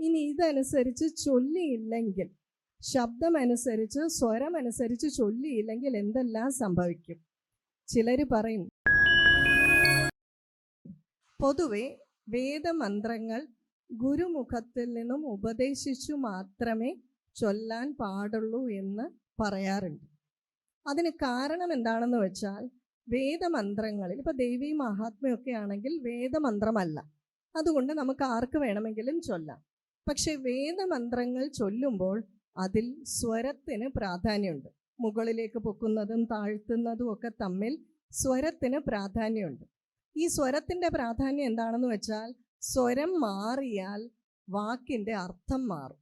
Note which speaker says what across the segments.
Speaker 1: ഇനി ഇതനുസരിച്ച് ചൊല്ലിയില്ലെങ്കിൽ ശബ്ദമനുസരിച്ച് സ്വരമനുസരിച്ച് ചൊല്ലിയില്ലെങ്കിൽ എന്തെല്ലാം സംഭവിക്കും? ചിലർ പറയും പൊതുവെ വേദമന്ത്രങ്ങൾ ഗുരുമുഖത്തിൽ നിന്നും ഉപദേശിച്ചു മാത്രമേ ചൊല്ലാൻ പാടുള്ളൂ എന്ന് പറയാറുണ്ട്. അതിന് കാരണം എന്താണെന്ന് വെച്ചാൽ വേദമന്ത്രങ്ങളിൽ ഇപ്പോൾ ദേവി മഹാത്മ്യമൊക്കെ ആണെങ്കിൽ വേദമന്ത്രമല്ല. അതുകൊണ്ട് നമുക്ക് ആർക്ക് വേണമെങ്കിലും ചൊല്ലാം. പക്ഷെ വേദമന്ത്രങ്ങൾ ചൊല്ലുമ്പോൾ അതിൽ സ്വരത്തിന് പ്രാധാന്യമുണ്ട്. മുകളിലേക്ക് പൊക്കുന്നതും താഴ്ത്തുന്നതും ഒക്കെ തമ്മിൽ സ്വരത്തിന് പ്രാധാന്യമുണ്ട്. ഈ സ്വരത്തിന്റെ പ്രാധാന്യം എന്താണെന്ന് വെച്ചാൽ സ്വരം മാറിയാൽ വാക്കിന്റെ അർത്ഥം മാറും.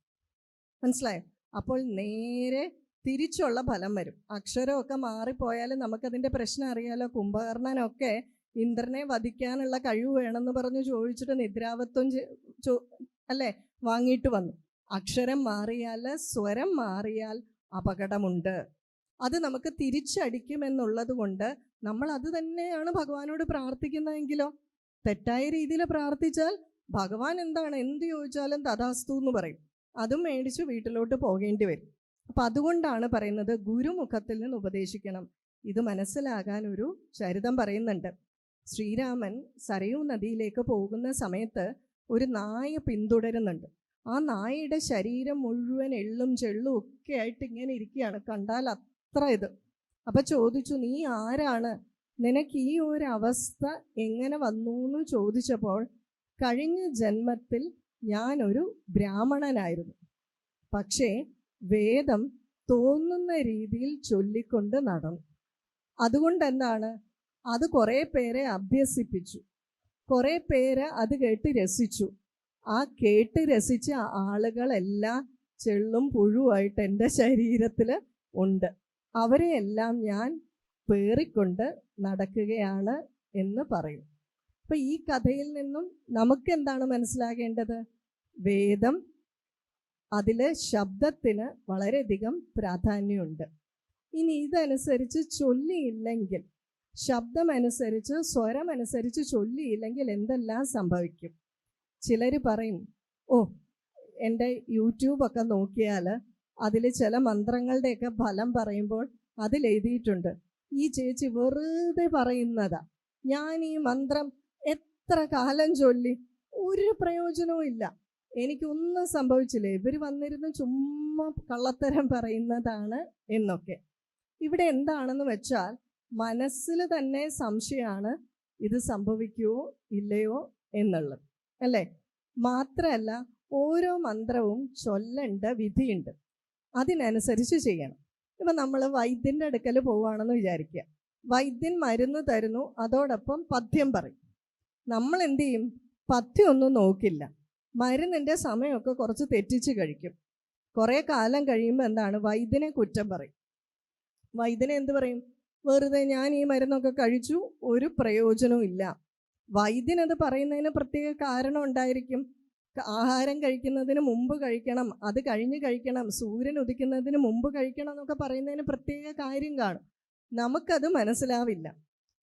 Speaker 1: മനസ്സിലായോ? അപ്പോൾ നേരെ തിരിച്ചുള്ള ഫലം വരും. അക്ഷരമൊക്കെ മാറിപ്പോയാൽ നമുക്കതിന്റെ പ്രശ്നം അറിയാലോ? കുംഭകർണനൊക്കെ ഇന്ദ്രനെ വധിക്കാനുള്ള കഴിവ് വേണമെന്ന് പറഞ്ഞ് ചോദിച്ചിട്ട് നിദ്രാവത്വം അല്ലേ? വാങ്ങിയിട്ട് വന്നു. അക്ഷരം മാറിയാൽ സ്വരം മാറിയാൽ അപകടമുണ്ട്. അത് നമുക്ക് തിരിച്ചടിക്കുമെന്നുള്ളത് കൊണ്ട് നമ്മൾ അത് തന്നെയാണ് ഭഗവാനോട് പ്രാർത്ഥിക്കുന്നതെങ്കിലോ? തെറ്റായ രീതിയിൽ പ്രാർത്ഥിച്ചാൽ ഭഗവാൻ എന്താണ്? എന്ത് ചോദിച്ചാലും തഥാസ്തു എന്ന് പറയും. അതും മേടിച്ച് വീട്ടിലോട്ട് പോകേണ്ടി വരും. അപ്പം അതുകൊണ്ടാണ് പറയുന്നത് ഗുരുമുഖത്തിൽ നിന്ന് ഉപദേശിക്കണം. ഇത് മനസ്സിലാകാൻ ഒരു ചരിതം പറയുന്നുണ്ട്. ശ്രീരാമൻ സരയൂ നദിയിലേക്ക് പോകുന്ന സമയത്ത് ഒരു നായ പിന്തുടരുന്നുണ്ട്. ആ നായയുടെ ശരീരം മുഴുവൻ എള്ളും ചെള്ളും ഒക്കെ ആയിട്ട് ഇങ്ങനെ ഇരിക്കുകയാണ് കണ്ടാൽ അത്ര ഇത്. അപ്പം ചോദിച്ചു നീ ആരാണ്? നിനക്ക് ഈ ഒരു അവസ്ഥ എങ്ങനെ വന്നു എന്ന് ചോദിച്ചപ്പോൾ കഴിഞ്ഞ ജന്മത്തിൽ ഞാനൊരു ബ്രാഹ്മണനായിരുന്നു. പക്ഷേ വേദം തോന്നുന്ന രീതിയിൽ ചൊല്ലിക്കൊണ്ട് നടന്നു. അതുകൊണ്ട് എന്താണ് അത് കുറേ പേരെ അഭ്യസിപ്പിച്ചു. കുറേ പേര് അത് കേട്ട് രസിച്ചു. ആ കേട്ട് രസിച്ച ആളുകളെല്ലാം ചെള്ളും പുഴുവായിട്ട് എന്റെ ശരീരത്തിൽ ഉണ്ട്. അവരെയെല്ലാം ഞാൻ പേറിക്കൊണ്ട് നടക്കുകയാണ് എന്ന് പറയും. അപ്പൊ ഈ കഥയിൽ നിന്നും നമുക്ക് എന്താണ് മനസ്സിലാകേണ്ടത്? വേദം അതിലെ ശബ്ദത്തിന് വളരെയധികം പ്രാധാന്യമുണ്ട്. ഇനി ഇതനുസരിച്ച് ചൊല്ലിയില്ലെങ്കിൽ ശബ്ദമനുസരിച്ച് സ്വരമനുസരിച്ച് ചൊല്ലിയില്ലെങ്കിൽ എന്തെല്ലാം സംഭവിക്കും? ചിലർ പറയും ഓ എന്റെ യൂട്യൂബൊക്കെ നോക്കിയാൽ അതിൽ ചില മന്ത്രങ്ങളുടെയൊക്കെ ഫലം പറയുമ്പോൾ അതിൽ എഴുതിയിട്ടുണ്ട്. ഈ ചേച്ചി വെറുതെ പറയുന്നതാ. ഞാൻ ഈ മന്ത്രം എത്ര കാലം ചൊല്ലി? ഒരു പ്രയോജനവും ഇല്ല. എനിക്കൊന്നും സംഭവിച്ചില്ല. ഇവർ വന്നിരുന്ന് ചുമ്മാ കള്ളത്തരം പറയുന്നതാണ് എന്നൊക്കെ. ഇവിടെ എന്താണെന്ന് വെച്ചാൽ മനസ്സിൽ തന്നെ സംശയമാണ് ഇത് സംഭവിക്കുമോ ഇല്ലയോ എന്നുള്ളത്. അല്ലേ? മാത്രമല്ല ഓരോ മന്ത്രവും ചൊല്ലേണ്ട വിധിയുണ്ട്. അതിനനുസരിച്ച് ചെയ്യണം. ഇപ്പം നമ്മൾ വൈദ്യന്റെ അടുക്കൽ പോവുകയാണെന്ന് വിചാരിക്കുക. വൈദ്യൻ മരുന്ന് തരുന്നു അതോടൊപ്പം പഥ്യം പറയും. നമ്മൾ എന്ത് ചെയ്യും? പഥ്യം ഒന്നും നോക്കില്ല. മരുന്നിന്റെ സമയമൊക്കെ കുറച്ച് തെറ്റിച്ച് കഴിക്കും. കുറേ കാലം കഴിയുമ്പോൾ എന്താണ്? വൈദ്യനെ കുറ്റം പറയും. വൈദ്യനെ എന്ത് പറയും? വെറുതെ ഞാൻ ഈ മരുന്നൊക്കെ കഴിച്ചു ഒരു പ്രയോജനവും വൈദ്യനത് പറയുന്നതിന് പ്രത്യേക കാരണം ഉണ്ടായിരിക്കും. ആഹാരം കഴിക്കുന്നതിന് മുമ്പ് കഴിക്കണം അത് കഴിഞ്ഞ് കഴിക്കണം സൂര്യൻ ഉദിക്കുന്നതിന് മുമ്പ് കഴിക്കണം എന്നൊക്കെ പറയുന്നതിന് പ്രത്യേക കാര്യം കാണും. നമുക്കത് മനസ്സിലാവില്ല.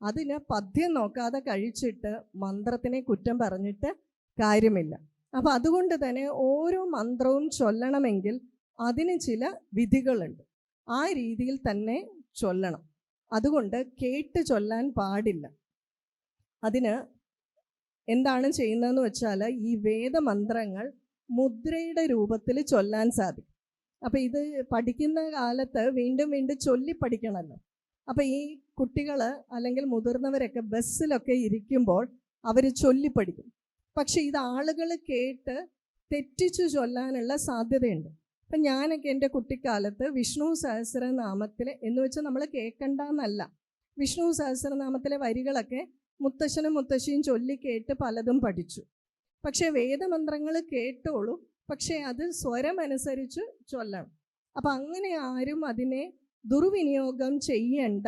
Speaker 1: അതിന് പദ്യം നോക്കാതെ കഴിച്ചിട്ട് മന്ത്രത്തിനെ കുറ്റം പറഞ്ഞിട്ട് കാര്യമില്ല. അപ്പം അതുകൊണ്ട് തന്നെ ഓരോ മന്ത്രവും ചൊല്ലണമെങ്കിൽ അതിന് ചില വിധികളുണ്ട്. ആ രീതിയിൽ തന്നെ ചൊല്ലണം. അതുകൊണ്ട് കേട്ട് ചൊല്ലാൻ പാടില്ല. അതിന് എന്താണ് ചെയ്യുന്നതെന്ന് വെച്ചാൽ ഈ വേദമന്ത്രങ്ങൾ മുദ്രയുടെ രൂപത്തിൽ ചൊല്ലാൻ സാധിക്കും. അപ്പം ഇത് പഠിക്കുന്ന കാലത്ത് വീണ്ടും വീണ്ടും ചൊല്ലി പഠിക്കണമല്ലോ. അപ്പം ഈ കുട്ടികൾ അല്ലെങ്കിൽ മുതിർന്നവരൊക്കെ ബസ്സിലൊക്കെ ഇരിക്കുമ്പോൾ അവർ ചൊല്ലി പഠിക്കും. പക്ഷെ ഇത് ആളുകൾ കേട്ട് തെറ്റിച്ചു ചൊല്ലാനുള്ള സാധ്യതയുണ്ട്. അപ്പം ഞാനൊക്കെ എന്റെ കുട്ടിക്കാലത്ത് വിഷ്ണു സഹസ്രനാമത്തിൽ എന്ന് വെച്ചാൽ നമ്മൾ കേൾക്കണ്ടെന്നല്ല വിഷ്ണു സഹസ്രനാമത്തിലെ വരികളൊക്കെ മുത്തശ്ശനും മുത്തശ്ശിയും ചൊല്ലി കേട്ട് പലതും പഠിച്ചു. പക്ഷേ വേദമന്ത്രങ്ങൾ കേട്ടോളൂ. പക്ഷേ അത് സ്വരമനുസരിച്ച് ചൊല്ലണം അപ്പം അങ്ങനെ ആരും അതിനെ ദുർവിനിയോഗം ചെയ്യണ്ട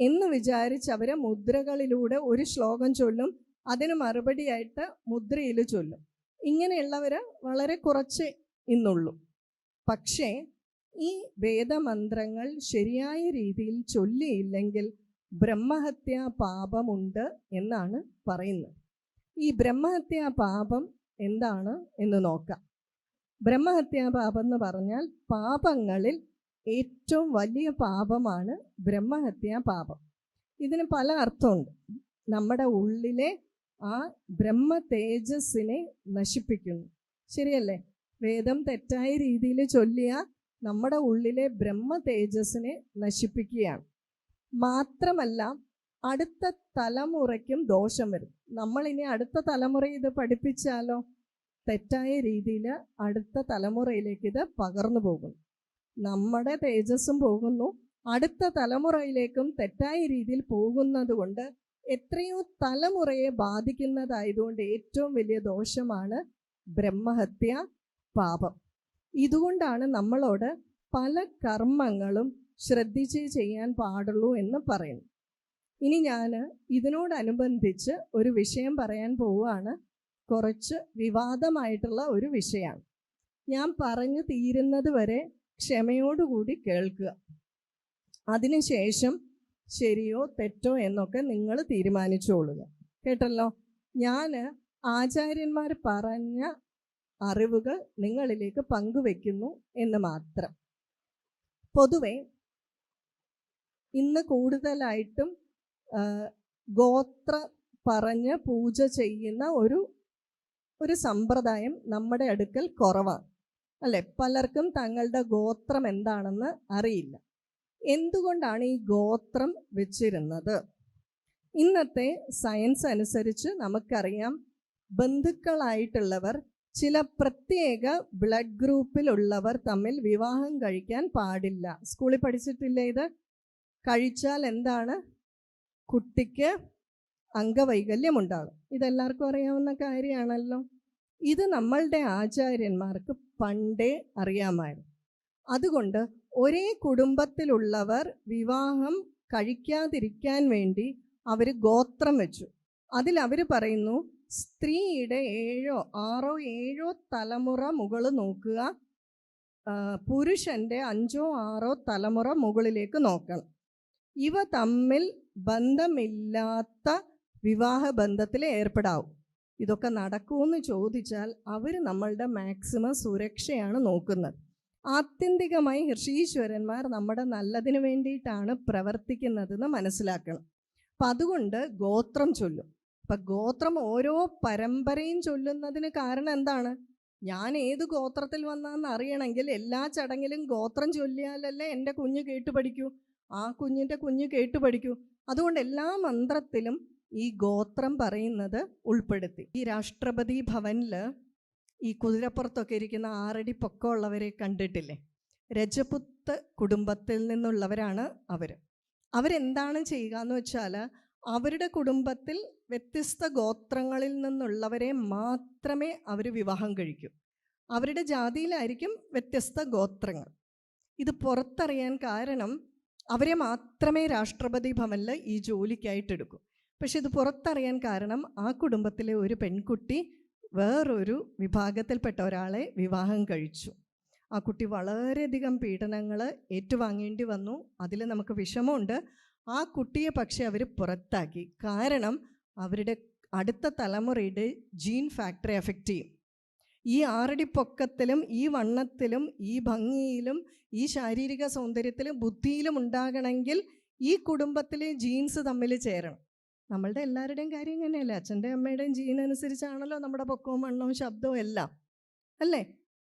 Speaker 1: എന്ന് വിചാരിച്ച് അവരെ മുദ്രകളിലൂടെ ഒരു ശ്ലോകം ചൊല്ലും. അതിന് മറുപടിയായിട്ട് മുദ്രയിൽ ചൊല്ലും. ഇങ്ങനെയുള്ളവർ വളരെ കുറച്ച് ഇന്നുള്ളൂ. പക്ഷേ ഈ വേദമന്ത്രങ്ങൾ ശരിയായ രീതിയിൽ ചൊല്ലിയില്ലെങ്കിൽ ബ്രഹ്മഹത്യാ പാപമുണ്ട് എന്നാണ് പറയുന്നത്. ഈ ബ്രഹ്മഹത്യാ പാപം എന്താണ് എന്ന് നോക്കാം. ബ്രഹ്മഹത്യാ പാപം എന്ന് പറഞ്ഞാൽ പാപങ്ങളിൽ ഏറ്റവും വലിയ പാപമാണ് ബ്രഹ്മഹത്യാ പാപം. ഇതിന് പല അർത്ഥമുണ്ട്. നമ്മുടെ ഉള്ളിലെ ആ ബ്രഹ്മ തേജസ്സിനെ നശിപ്പിക്കുന്നു. ശരിയല്ലേ? വേദം തെറ്റായ രീതിയിൽ ചൊല്ലിയ നമ്മുടെ ഉള്ളിലെ ബ്രഹ്മ തേജസ്സിനെ നശിപ്പിക്കുകയാണ്. മാത്രമല്ല അടുത്ത തലമുറയ്ക്കും ദോഷം വരും. നമ്മൾ ഇനി അടുത്ത തലമുറ ഇത് പഠിപ്പിച്ചാലോ? തെറ്റായ രീതിയിൽ അടുത്ത തലമുറയിലേക്ക് ഇത് പകർന്നു പോകും നമ്മുടെ തേജസ്സും പോകുന്നു. അടുത്ത തലമുറയിലേക്കും തെറ്റായ രീതിയിൽ പോകുന്നത് കൊണ്ട് എത്രയോ തലമുറയെ ബാധിക്കുന്നതായതുകൊണ്ട് ഏറ്റവും വലിയ ദോഷമാണ് ബ്രഹ്മഹത്യ പാപം. ഇതുകൊണ്ടാണ് നമ്മളോട് പല കർമ്മങ്ങളും ശ്രദ്ധിച്ച് ചെയ്യാൻ പാടുള്ളൂ എന്ന് പറയുന്നു. ഇനി ഞാൻ ഇതിനോടനുബന്ധിച്ച് ഒരു വിഷയം പറയാൻ പോവുകയാണ്. കുറച്ച് വിവാദമായിട്ടുള്ള ഒരു വിഷയമാണ്. ഞാൻ പറഞ്ഞു തീരുന്നത് വരെ ക്ഷമയോടുകൂടി കേൾക്കുക. അതിനുശേഷം ശരിയോ തെറ്റോ എന്നൊക്കെ നിങ്ങൾ തീരുമാനിച്ചോളുക. കേട്ടല്ലോ? ഞാൻ ആചാര്യന്മാർ പറഞ്ഞ അറിവുകൾ നിങ്ങളിലേക്ക് പങ്കുവെക്കുന്നു എന്ന് മാത്രം. പൊതുവെ ഇന്ന് കൂടുതലായിട്ടും ഗോത്ര പറഞ്ഞ് പൂജ ചെയ്യുന്ന ഒരു ഒരു സമ്പ്രദായം നമ്മുടെ അടുക്കൽ കുറവാണ്. അല്ലെ? പലർക്കും തങ്ങളുടെ ഗോത്രം എന്താണെന്ന് അറിയില്ല. എന്തുകൊണ്ടാണ് ഈ ഗോത്രം വെച്ചിരുന്നത്? ഇന്നത്തെ സയൻസ് അനുസരിച്ച് നമുക്കറിയാം ബന്ധുക്കളായിട്ടുള്ളവർ ചില പ്രത്യേക ബ്ലഡ് ഗ്രൂപ്പിലുള്ളവർ തമ്മിൽ വിവാഹം കഴിക്കാൻ പാടില്ല. സ്കൂളിൽ പഠിച്ചിട്ടില്ലേ ഇത്? കഴിച്ചാൽ എന്താണ്? കുട്ടിക്ക് അംഗവൈകല്യം ഉണ്ടാകും ഇതെല്ലാവർക്കും അറിയാവുന്ന കാര്യമാണല്ലോ. ഇത് നമ്മളുടെ ആചാര്യന്മാർക്ക് പണ്ടേ അറിയാമായിരുന്നു. അതുകൊണ്ട് ഒരേ കുടുംബത്തിലുള്ളവർ വിവാഹം കഴിക്കാതിരിക്കാൻ വേണ്ടി അവർ ഗോത്രം വെച്ചു. അതിൽ അവർ പറയുന്നു സ്ത്രീയുടെ ഏഴോ ആറോ ഏഴോ തലമുറ മുകൾ നോക്കുക. പുരുഷന്റെ അഞ്ചോ ആറോ തലമുറ മുകളിലേക്ക് നോക്കണം. ഇവ തമ്മിൽ ബന്ധമില്ലാത്ത വിവാഹ ബന്ധത്തിൽ ഏർപ്പെടാവും. ഇതൊക്കെ നടക്കുമെന്ന് ചോദിച്ചാൽ അവർ നമ്മളുടെ മാക്സിമം സുരക്ഷയാണ് നോക്കുന്നത്. ആത്യന്തികമായി ഋഷീശ്വരന്മാർ നമ്മുടെ നല്ലതിന് വേണ്ടിയിട്ടാണ് പ്രവർത്തിക്കുന്നതെന്ന് മനസ്സിലാക്കണം. അപ്പം അതുകൊണ്ട് ഗോത്രം ചൊല്ലും. അപ്പം ഗോത്രം ഓരോ പരമ്പരയും ചൊല്ലുന്നതിന് കാരണം എന്താണ്? ഞാൻ ഏത് ഗോത്രത്തിൽ വന്നാന്ന് അറിയണമെങ്കിൽ എല്ലാ ചടങ്ങിലും ഗോത്രം ചൊല്ലിയാലല്ലേ എന്റെ കുഞ്ഞ് കേട്ടു പഠിക്കൂ. ആ കുഞ്ഞിന്റെ കുഞ്ഞ് കേട്ട് പഠിക്കൂ. അതുകൊണ്ട് എല്ലാ മന്ത്രത്തിലും ഈ ഗോത്രം പറയുന്നത് ഉൾപ്പെടുത്തി. ഈ രാഷ്ട്രപതി ഭവനിൽ ഈ കുതിരപ്പുറത്തൊക്കെ ഇരിക്കുന്ന ആറടി പൊക്കമുള്ളവരെ കണ്ടിട്ടില്ലേ? രജപുത്ത് കുടുംബത്തിൽ നിന്നുള്ളവരാണ് അവർ അവരെന്താണ് ചെയ്യുക എന്ന് വെച്ചാൽ അവരുടെ കുടുംബത്തിൽ വ്യത്യസ്ത ഗോത്രങ്ങളിൽ നിന്നുള്ളവരെ മാത്രമേ അവർ വിവാഹം കഴിക്കൂ. അവരുടെ ജാതിയിലായിരിക്കും വ്യത്യസ്ത ഗോത്രങ്ങൾ. ഇത് പുറത്തറിയാൻ കാരണം അവരെ മാത്രമേ രാഷ്ട്രപതി ഭവനിൽ ഈ ജോലിക്കായിട്ട് എടുക്കൂ. പക്ഷെ ഇത് പുറത്തറിയാൻ കാരണം ആ കുടുംബത്തിലെ ഒരു പെൺകുട്ടി വേറൊരു വിഭാഗത്തിൽപ്പെട്ട ഒരാളെ വിവാഹം കഴിച്ചു. ആ കുട്ടി വളരെയധികം പീഡനങ്ങൾ ഏറ്റുവാങ്ങേണ്ടി വന്നു. അതിൽ നമുക്ക് വിഷമമുണ്ട്. ആ കുട്ടിയെ പക്ഷേ അവർ പുറത്താക്കി. കാരണം അവരുടെ അടുത്ത തലമുറയുടെ ജീൻ ഫാക്ടറി എഫക്റ്റ് ചെയ്യും. ഈ ആറടി പൊക്കത്തിലും ഈ വണ്ണത്തിലും ഈ ഭംഗിയിലും ഈ ശാരീരിക സൗന്ദര്യത്തിലും ബുദ്ധിയിലും ഉണ്ടാകണമെങ്കിൽ ഈ കുടുംബത്തിലെ ജീൻസ് തമ്മിൽ ചേരണം. നമ്മളുടെ എല്ലാവരുടെയും കാര്യം ഇങ്ങനെയല്ല? അച്ഛന്റെ അമ്മയുടെയും ജീൻ അനുസരിച്ചാണല്ലോ നമ്മുടെ പൊക്കവും വണ്ണവും ശബ്ദവും എല്ലാം. അല്ലേ?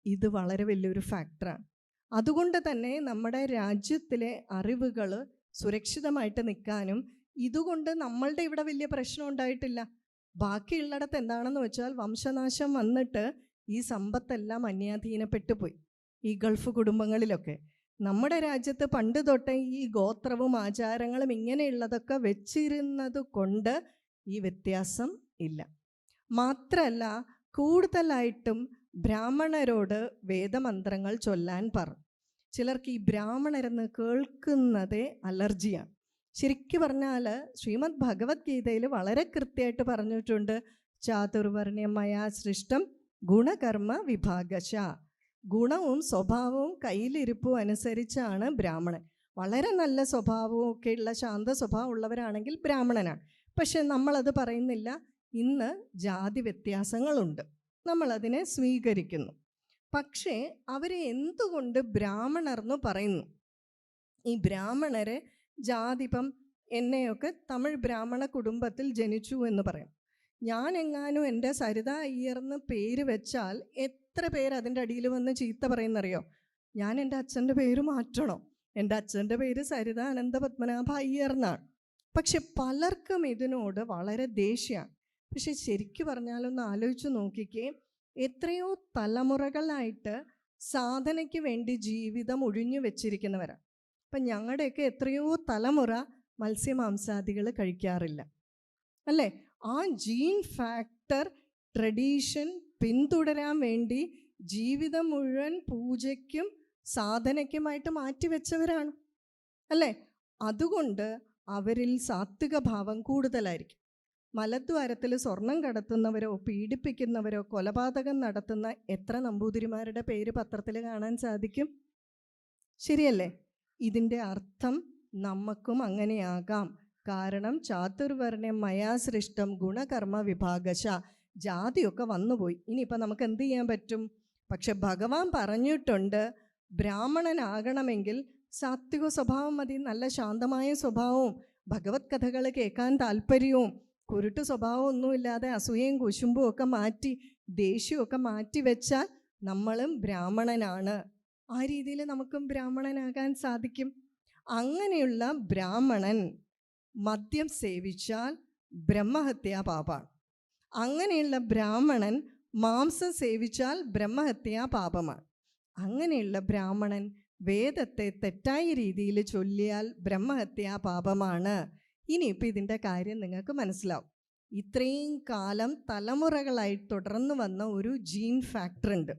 Speaker 1: ഇത് വളരെ വലിയൊരു ഫാക്ടറാണ്. അതുകൊണ്ട് തന്നെ നമ്മുടെ രാജ്യത്തിലെ അറിവുകൾ സുരക്ഷിതമായിട്ട് നിൽക്കാനും ഇതുകൊണ്ട് നമ്മളുടെ ഇവിടെ വലിയ പ്രശ്നം ഉണ്ടായിട്ടില്ല. ബാക്കിയുള്ളിടത്ത് എന്താണെന്ന് വെച്ചാൽ വംശനാശം വന്നിട്ട് ഈ സമ്പത്തെല്ലാം അന്യാധീനപ്പെട്ടു പോയി. ഈ ഗൾഫ് കുടുംബങ്ങളിലൊക്കെ. നമ്മുടെ രാജ്യത്ത് പണ്ട് തൊട്ടേ ഈ ഗോത്രവും ആചാരങ്ങളും ഇങ്ങനെയുള്ളതൊക്കെ വെച്ചിരുന്നത് കൊണ്ട് ഈ വ്യത്യാസം ഇല്ല. മാത്രമല്ല കൂടുതലായിട്ടും ബ്രാഹ്മണരോട് വേദമന്ത്രങ്ങൾ ചൊല്ലാൻ പറഞ്ഞു ചിലർക്ക് ഈ ബ്രാഹ്മണരെന്ന് കേൾക്കുന്നതേ അലർജിയാണ്. ശരിക്കു പറഞ്ഞാൽ ശ്രീമദ് ഭഗവത്ഗീതയിൽ വളരെ കൃത്യമായിട്ട് പറഞ്ഞിട്ടുണ്ട്. ചാതുർവർണ്യമയ സൃഷ്ടം ഗുണകർമ്മ വിഭാഗശ. ഗുണവും സ്വഭാവവും കയ്യിലിരിപ്പും അനുസരിച്ചാണ് ബ്രാഹ്മണൻ. വളരെ നല്ല സ്വഭാവവും ഒക്കെയുള്ള ശാന്ത സ്വഭാവം ഉള്ളവരാണെങ്കിൽ ബ്രാഹ്മണനാണ്. പക്ഷെ നമ്മളത് പറയുന്നില്ല. ഇന്ന് ജാതി വ്യത്യാസങ്ങളുണ്ട്. നമ്മളതിനെ സ്വീകരിക്കുന്നു. പക്ഷേ അവരെ എന്തുകൊണ്ട് ബ്രാഹ്മണർ എന്ന് പറയുന്നു? ഈ ബ്രാഹ്മണരെ ജാതിപ്പം എന്നെയൊക്കെ തമിഴ് ബ്രാഹ്മണ കുടുംബത്തിൽ ജനിച്ചു എന്ന് പറയും. ഞാൻ എങ്ങാനും എന്റെ സരിത അയ്യർന്ന് പേര് വെച്ചാൽ എത്ര പേർ അതിന്റെ അടിയിൽ വന്ന് ചീത്ത പറയുന്നറിയോ? ഞാൻ എന്റെ അച്ഛന്റെ പേര് മാറ്റണോ. എന്റെ അച്ഛന്റെ പേര് സരിത അനന്ത പത്മനാഭ അയ്യർ എന്നാണ്. പക്ഷെ പലർക്കും ഇതിനോട് വളരെ ദേഷ്യമാണ് പക്ഷെ ശരിക്കു പറഞ്ഞാലൊന്ന് ആലോചിച്ച് നോക്കിക്കേ എത്രയോ തലമുറകളായിട്ട് സാധനയ്ക്ക് വേണ്ടി ജീവിതം ഒഴിഞ്ഞു വെച്ചിരിക്കുന്നവരാണ് അപ്പം ഞങ്ങളുടെയൊക്കെ എത്രയോ തലമുറ മത്സ്യമാംസാദികൾ കഴിക്കാറില്ല. അല്ലേ? ആ ജീൻ ഫാക്ടർ ട്രഡീഷൻ പിന്തുടരാൻ വേണ്ടി ജീവിതം മുഴുവൻ പൂജയ്ക്കും സാധനയ്ക്കുമായിട്ട് മാറ്റിവെച്ചവരാണ് അല്ലേ? അതുകൊണ്ട് അവരിൽ സാത്വിക ഭാവം കൂടുതലായിരിക്കും. മലദ്വാരത്തിൽ സ്വർണം കടത്തുന്നവരോ പീഡിപ്പിക്കുന്നവരോ കൊലപാതകം നടത്തുന്ന എത്ര നമ്പൂതിരിമാരുടെ പേര് പത്രത്തിൽ കാണാൻ സാധിക്കും? ശരിയല്ലേ? ഇതിന്റെ അർത്ഥം നമുക്കും അങ്ങനെയാകാം. കാരണം ചാതുർവർണം മയാസൃഷ്ടം ഗുണകർമ്മ വിഭാഗശ. ജാതിയൊക്കെ വന്നുപോയി. ഇനിയിപ്പോൾ നമുക്ക് എന്ത് ചെയ്യാൻ പറ്റും? പക്ഷെ ഭഗവാൻ പറഞ്ഞിട്ടുണ്ട് ബ്രാഹ്മണനാകണമെങ്കിൽ സാത്വിക സ്വഭാവം മതി നല്ല ശാന്തമായ സ്വഭാവവും ഭഗവത് കഥകൾ കേൾക്കാൻ താല്പര്യവും കുരുട്ട് സ്വഭാവം ഒന്നുമില്ലാതെ അസൂയയും കുശുമ്പും ഒക്കെ മാറ്റി ദേഷ്യമൊക്കെ മാറ്റി വെച്ചാൽ നമ്മളും ബ്രാഹ്മണനാണ്. ആ രീതിയിൽ നമുക്കും ബ്രാഹ്മണനാകാൻ സാധിക്കും. അങ്ങനെയുള്ള ബ്രാഹ്മണൻ മദ്യം സേവിച്ചാൽ ബ്രഹ്മഹത്യാ പാപാണ്. അങ്ങനെയുള്ള ബ്രാഹ്മണൻ മാംസം സേവിച്ചാൽ ബ്രഹ്മഹത്യാ പാപമാണ്. അങ്ങനെയുള്ള ബ്രാഹ്മണൻ വേദത്തെ തെറ്റായ രീതിയിൽ ചൊല്ലിയാൽ ബ്രഹ്മഹത്യാ പാപമാണ്. ഇനിയിപ്പോൾ ഇതിന്റെ കാര്യം നിങ്ങൾക്ക് മനസ്സിലാവും. ഇത്രയും കാലം തലമുറകളായി തുടർന്നു വന്ന ഒരു ജീൻ ഫാക്ടർ ഉണ്ട്.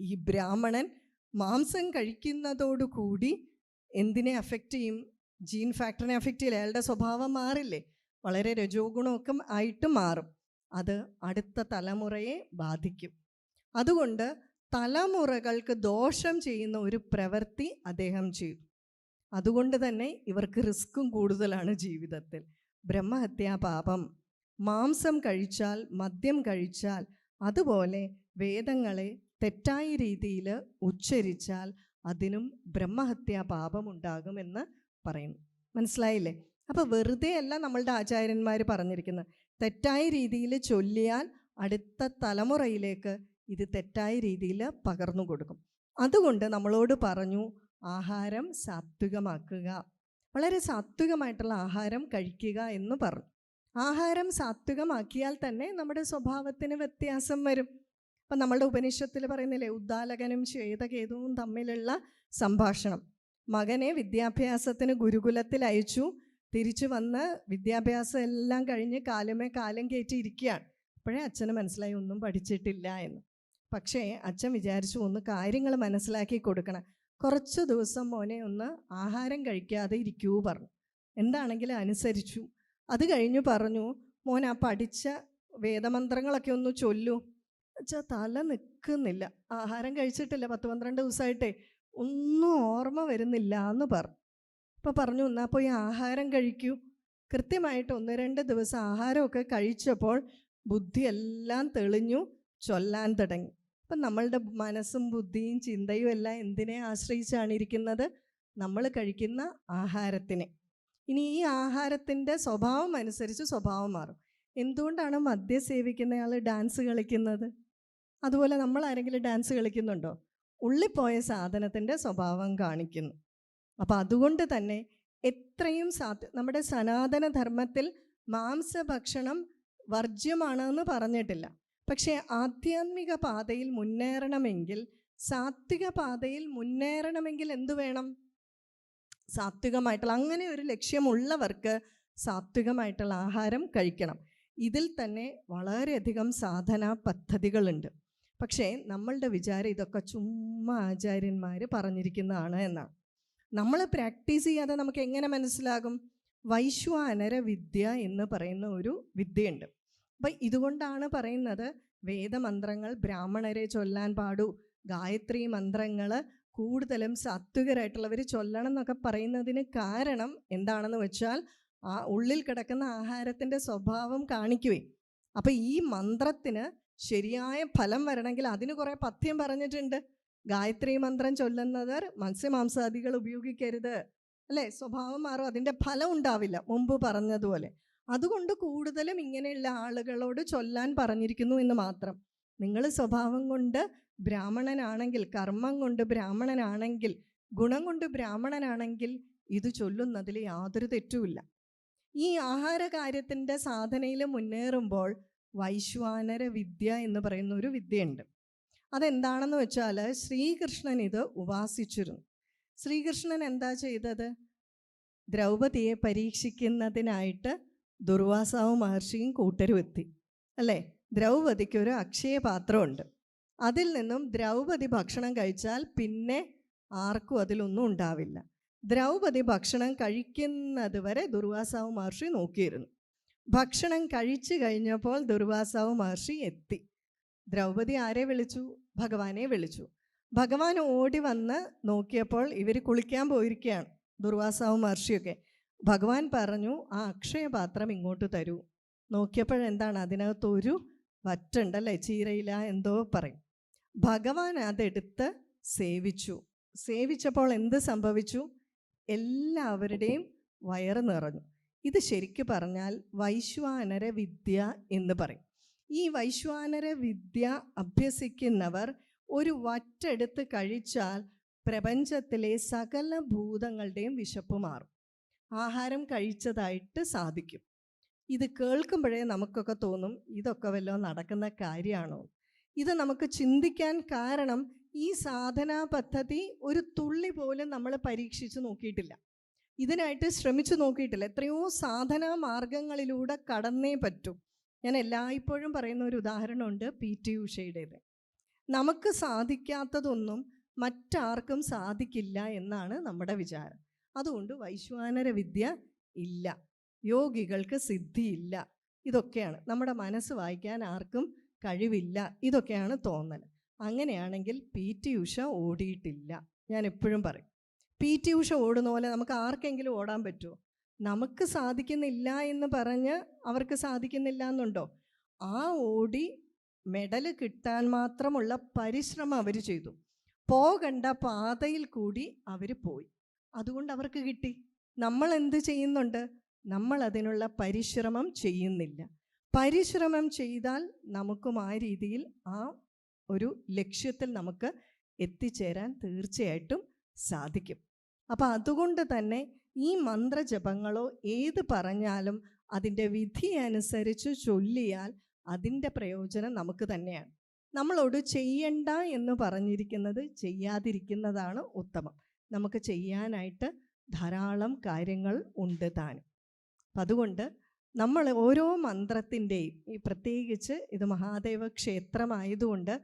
Speaker 1: ഈ ബ്രാഹ്മണൻ മാംസം കഴിക്കുന്നതോടുകൂടി എന്തിനെ അഫക്റ്റ് ചെയ്യും? ജീൻ ഫാക്ടറിനെ അഫക്റ്റ് ചെയ്യില്ല. അയാളുടെ സ്വഭാവം മാറില്ലേ? വളരെ രജോ ഗുണമൊക്കെ ആയിട്ട് മാറും. അത് അടുത്ത തലമുറയെ ബാധിക്കും. അതുകൊണ്ട് തലമുറകൾക്ക് ദോഷം ചെയ്യുന്ന ഒരു പ്രവൃത്തി അദ്ദേഹം ചെയ്തു. അതുകൊണ്ട് തന്നെ ഇവർക്ക് റിസ്ക്കും കൂടുതലാണ് ജീവിതത്തിൽ. ബ്രഹ്മഹത്യാ പാപം. മാംസം കഴിച്ചാൽ മദ്യം കഴിച്ചാൽ അതുപോലെ വേദങ്ങളെ തെറ്റായ രീതിയിൽ ഉച്ചരിച്ചാൽ അതിനും ബ്രഹ്മഹത്യാ പാപമുണ്ടാകുമെന്ന് പറയുന്നു. മനസ്സിലായില്ലേ? അപ്പോൾ വെറുതെ അല്ല നമ്മളുടെ ആചാര്യന്മാർ പറഞ്ഞിരിക്കുന്നത് തെറ്റായ രീതിയിൽ ചൊല്ലിയാൽ അടുത്ത തലമുറയിലേക്ക് ഇത് തെറ്റായ രീതിയിൽ പകർന്നു കൊടുക്കും. അതുകൊണ്ട് നമ്മളോട് പറഞ്ഞു ആഹാരം സാത്വികമാക്കുക. വളരെ സാത്വികമായിട്ടുള്ള ആഹാരം കഴിക്കുക എന്ന് പറഞ്ഞു. ആഹാരം സാത്വികമാക്കിയാൽ തന്നെ നമ്മുടെ സ്വഭാവത്തിന് വ്യത്യാസം വരും. അപ്പം നമ്മളുടെ ഉപനിഷത്തിൽ പറയുന്നില്ലേ ഉദ്ദാലകനും ശ്വേതകേതുവും തമ്മിലുള്ള സംഭാഷണം. മകനെ വിദ്യാഭ്യാസത്തിന് ഗുരുകുലത്തിൽ അയച്ചു. തിരിച്ചു വന്ന് വിദ്യാഭ്യാസം എല്ലാം കഴിഞ്ഞ് കാലമേ കാലം കയറ്റി ഇരിക്കുകയാണ്. അപ്പോഴേ അച്ഛന് മനസ്സിലായി ഒന്നും പഠിച്ചിട്ടില്ല എന്ന്. പക്ഷേ അച്ഛൻ വിചാരിച്ചു ഒന്ന് കാര്യങ്ങൾ മനസ്സിലാക്കി കൊടുക്കണം. കുറച്ച് ദിവസം മോനെ ഒന്ന് ആഹാരം കഴിക്കാതെ ഇരിക്കൂ പറഞ്ഞു. എന്താണെങ്കിലും അനുസരിച്ചു. അത് കഴിഞ്ഞു പറഞ്ഞു മോൻ ആ പഠിച്ച വേദമന്ത്രങ്ങളൊക്കെ ഒന്ന് ചൊല്ലൂ. അച്ഛാ തല നിൽക്കുന്നില്ല. ആഹാരം കഴിച്ചിട്ടില്ല. പത്ത് പന്ത്രണ്ട് ദിവസമായിട്ടേ ഒന്നും ഓർമ്മ വരുന്നില്ല എന്ന് പറഞ്ഞു അപ്പോൾ പറഞ്ഞു എന്നാൽ പോയി ആഹാരം കഴിക്കൂ. കൃത്യമായിട്ട് ഒന്ന് രണ്ട് ദിവസം ആഹാരമൊക്കെ കഴിച്ചപ്പോൾ ബുദ്ധിയെല്ലാം തെളിഞ്ഞു ചൊല്ലാൻ തുടങ്ങി. അപ്പം നമ്മളുടെ മനസ്സും ബുദ്ധിയും ചിന്തയും എല്ലാം എന്തിനെ ആശ്രയിച്ചാണ് ഇരിക്കുന്നത്? നമ്മൾ കഴിക്കുന്ന ആഹാരത്തിനെ. ഇനി ഈ ആഹാരത്തിന്റെ സ്വഭാവം അനുസരിച്ച് സ്വഭാവം മാറും. എന്തുകൊണ്ടാണ് മദ്യം സേവിക്കുന്നയാൾ ഡാൻസ് കളിക്കുന്നത്? അതുപോലെ നമ്മൾ ആരെങ്കിലും ഡാൻസ് കളിക്കുന്നുണ്ടോ? ഉള്ളിപ്പോയ സാധനത്തിന്റെ സ്വഭാവം കാണിക്കുന്നു. അപ്പോൾ അതുകൊണ്ട് തന്നെ എത്രയും സാധ്യ നമ്മുടെ സനാതന ധർമ്മത്തിൽ മാംസഭക്ഷണം വർജ്യമാണെന്ന് പറഞ്ഞിട്ടില്ല. പക്ഷേ ആധ്യാത്മിക പാതയിൽ മുന്നേറണമെങ്കിൽ സാത്വിക പാതയിൽ മുന്നേറണമെങ്കിൽ എന്തു വേണം? സാത്വികമായിട്ടുള്ള അങ്ങനെ ഒരു ലക്ഷ്യമുള്ളവർക്ക് സാത്വികമായിട്ടുള്ള ആഹാരം കഴിക്കണം. ഇതിൽ തന്നെ വളരെയധികം സാധനാ പദ്ധതികളുണ്ട്. പക്ഷേ നമ്മളുടെ വിചാരം ഇതൊക്കെ ചുമ്മാ ആചാര്യന്മാർ പറഞ്ഞിരിക്കുന്നതാണ് എന്നാണ്. നമ്മൾ പ്രാക്ടീസ് ചെയ്യാതെ നമുക്ക് എങ്ങനെ മനസ്സിലാകും? വൈശ്വാനര വിദ്യ എന്ന് പറയുന്ന ഒരു വിദ്യയുണ്ട്. അപ്പം ഇതുകൊണ്ടാണ് പറയുന്നത് വേദമന്ത്രങ്ങൾ ബ്രാഹ്മണരെ ചൊല്ലാൻ പാടൂ ഗായത്രി മന്ത്രങ്ങൾ കൂടുതലും സാത്വികരായിട്ടുള്ളവർ ചൊല്ലണം എന്നൊക്കെ പറയുന്നതിന് കാരണം എന്താണെന്ന് വെച്ചാൽ ആ ഉള്ളിൽ കിടക്കുന്ന ആഹാരത്തിന്റെ സ്വഭാവം കാണിക്കുവേ. അപ്പം ഈ മന്ത്രത്തിന് ശരിയായ ഫലം വരണമെങ്കിൽ അതിന് കുറേ പഥ്യം പറഞ്ഞിട്ടുണ്ട്. ഗായത്രി മന്ത്രം ചൊല്ലുന്നവർ മത്സ്യമാംസാദികൾ ഉപയോഗിക്കരുത്. അല്ലേ? സ്വഭാവം മാറും അതിന്റെ ഫലം ഉണ്ടാവില്ല മുമ്പ് പറഞ്ഞതുപോലെ. അതുകൊണ്ട് കൂടുതലും ഇങ്ങനെയുള്ള ആളുകളോട് ചൊല്ലാൻ പറഞ്ഞിരിക്കുന്നു എന്ന് മാത്രം. നിങ്ങൾ സ്വഭാവം കൊണ്ട് ബ്രാഹ്മണനാണെങ്കിൽ കർമ്മം കൊണ്ട് ബ്രാഹ്മണനാണെങ്കിൽ ഗുണം കൊണ്ട് ബ്രാഹ്മണനാണെങ്കിൽ ഇത് ചൊല്ലുന്നതിൽ യാതൊരു തെറ്റുമില്ല. ഈ ആഹാര കാര്യത്തിന്റെ സാധനയിൽ മുന്നേറുമ്പോൾ വൈശ്വാനര വിദ്യ എന്ന് പറയുന്ന ഒരു വിദ്യയുണ്ട്. അതെന്താണെന്ന് വെച്ചാൽ ശ്രീകൃഷ്ണൻ ഇത് ഉപാസിച്ചിരുന്നു. ശ്രീകൃഷ്ണൻ എന്താ ചെയ്തത്? ദ്രൗപതിയെ പരീക്ഷിക്കുന്നതിനായിട്ട് ദുർവാസാവ് മഹർഷിയും കൂട്ടരും എത്തി. അല്ലേ? ദ്രൗപതിക്ക് ഒരു അക്ഷയപാത്രമുണ്ട്. അതിൽ നിന്നും ദ്രൗപതി ഭക്ഷണം കഴിച്ചാൽ പിന്നെ ആർക്കും അതിലൊന്നും ഉണ്ടാവില്ല. ദ്രൗപതി ഭക്ഷണം കഴിക്കുന്നത് വരെ ദുർവാസാവ് മഹർഷി നോക്കിയിരുന്നു. ഭക്ഷണം കഴിച്ചു കഴിഞ്ഞപ്പോൾ ദുർവാസാവ് മഹർഷി എത്തി. ദ്രൗപതി ആരെ വിളിച്ചു? ഭഗവാനെ വിളിച്ചു. ഭഗവാൻ ഓടി വന്ന് നോക്കിയപ്പോൾ ഇവർ കുളിക്കാൻ പോയിരിക്കുകയാണ് ദുർവാസാവ് മഹർഷിയൊക്കെ. ഭഗവാൻ പറഞ്ഞു ആ അക്ഷയപാത്രം ഇങ്ങോട്ട് തരൂ. നോക്കിയപ്പോഴെന്താണ് അതിനകത്ത് ഒരു വറ്റുണ്ടല്ലേ ചീരയില എന്തോ പറയും. ഭഗവാൻ അതെടുത്ത് സേവിച്ചു. സേവിച്ചപ്പോൾ എന്ത് സംഭവിച്ചു? എല്ലാവരുടെയും വയറ് നിറഞ്ഞു. ഇത് ശരിക്കു പറഞ്ഞാൽ വൈശ്വാനര വിദ്യ എന്ന് പറയും. ഈ വൈശ്വാനര വിദ്യ അഭ്യസിക്കുന്നവർ ഒരു വറ്റെടുത്ത് കഴിച്ചാൽ പ്രപഞ്ചത്തിലെ സകല ഭൂതങ്ങളുടെയും വിശപ്പ് മാറും. ആഹാരം കഴിച്ചതായിട്ട് സാധിക്കും. ഇത് കേൾക്കുമ്പോഴേ നമുക്കൊക്കെ തോന്നും ഇതൊക്കെ വല്ലതും നടക്കുന്ന കാര്യമാണോ? ഇത് നമുക്ക് ചിന്തിക്കാൻ കാരണം ഈ സാധനാ പദ്ധതി ഒരു തുള്ളി പോലും നമ്മൾ പരീക്ഷിച്ച് നോക്കിയിട്ടില്ല. ഇതിനായിട്ട് ശ്രമിച്ചു നോക്കിയിട്ടില്ല. എത്രയോ സാധനാ മാർഗങ്ങളിലൂടെ കടന്നേ പറ്റൂ. ഞാൻ എല്ലായ്പ്പോഴും പറയുന്ന ഒരു ഉദാഹരണമുണ്ട് പി. ടി. ഉഷയുടേത്. നമുക്ക് സാധിക്കാത്തതൊന്നും മറ്റാർക്കും സാധിക്കില്ല എന്നാണ് നമ്മുടെ വിചാരം. അതുകൊണ്ട് വൈശ്വാനര വിദ്യ ഇല്ല. യോഗികൾക്ക് സിദ്ധിയില്ല. ഇതൊക്കെയാണ്. നമ്മുടെ മനസ്സ് വായിക്കാൻ ആർക്കും കഴിവില്ല. ഇതൊക്കെയാണ് തോന്നൽ അങ്ങനെയാണെങ്കിൽ പി. ടി. ഉഷ ഓടിയിട്ടില്ല. ഞാൻ എപ്പോഴും പറയും. പി. ടി. ഉഷ ഓടുന്ന പോലെ നമുക്ക് ആർക്കെങ്കിലും ഓടാൻ പറ്റുമോ നമുക്ക് സാധിക്കുന്നില്ല എന്ന് പറഞ്ഞ് അവർക്ക് സാധിക്കുന്നില്ല എന്നുണ്ടോ? ആ ഓടി മെഡൽ കിട്ടാൻ മാത്രമുള്ള പരിശ്രമം അവർ ചെയ്തു. പോകണ്ട പാതയിൽ കൂടി അവർ പോയി. അതുകൊണ്ട് അവർക്ക് കിട്ടി. നമ്മൾ എന്ത് ചെയ്യുന്നുണ്ട്? നമ്മൾ അതിനുള്ള പരിശ്രമം ചെയ്യുന്നില്ല. പരിശ്രമം ചെയ്താൽ നമുക്കും ആ രീതിയിൽ ആ ഒരു ലക്ഷ്യത്തിൽ നമുക്ക് എത്തിച്ചേരാൻ തീർച്ചയായിട്ടും സാധിക്കും. അപ്പോൾ അതുകൊണ്ട് തന്നെ ഈ മന്ത്രജപങ്ങളോ ഏത് പറഞ്ഞാലും അതിന്റെ വിധി അനുസരിച്ച് ചൊല്ലിയാൽ അതിന്റെ പ്രയോജനം നമുക്ക് തന്നെയാണ്. നമ്മളോട് ചെയ്യണ്ട എന്ന് പറഞ്ഞിരിക്കുന്നത് ചെയ്യാതിരിക്കുന്നതാണ് ഉത്തമം. നമുക്ക് ചെയ്യാനായിട്ട് ധാരാളം കാര്യങ്ങൾ ഉണ്ട് താനും. അപ്പം അതുകൊണ്ട് നമ്മൾ ഓരോ മന്ത്രത്തിന്റെയും ഈ പ്രത്യേകിച്ച് ഇത് മഹാദേവ ക്ഷേത്രമായതുകൊണ്ട്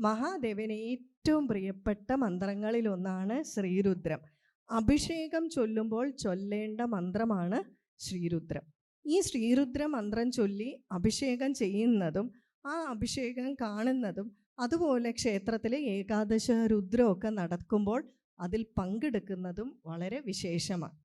Speaker 1: മഹാദേവന് ഏറ്റവും പ്രിയപ്പെട്ട മന്ത്രങ്ങളിലൊന്നാണ് ശ്രീരുദ്രം. അഭിഷേകം ചൊല്ലുമ്പോൾ ചൊല്ലേണ്ട മന്ത്രമാണ് ശ്രീരുദ്രം. ഈ ശ്രീരുദ്ര മന്ത്രം ചൊല്ലി അഭിഷേകം ചെയ്യുന്നതും ആ അഭിഷേകം കാണുന്നതും അതുപോലെ ക്ഷേത്രത്തിലെ ഏകാദശ രുദ്രമൊക്കെ നടക്കുമ്പോൾ അതിൽ പങ്കെടുക്കുന്നതും വളരെ വിശേഷമാണ്.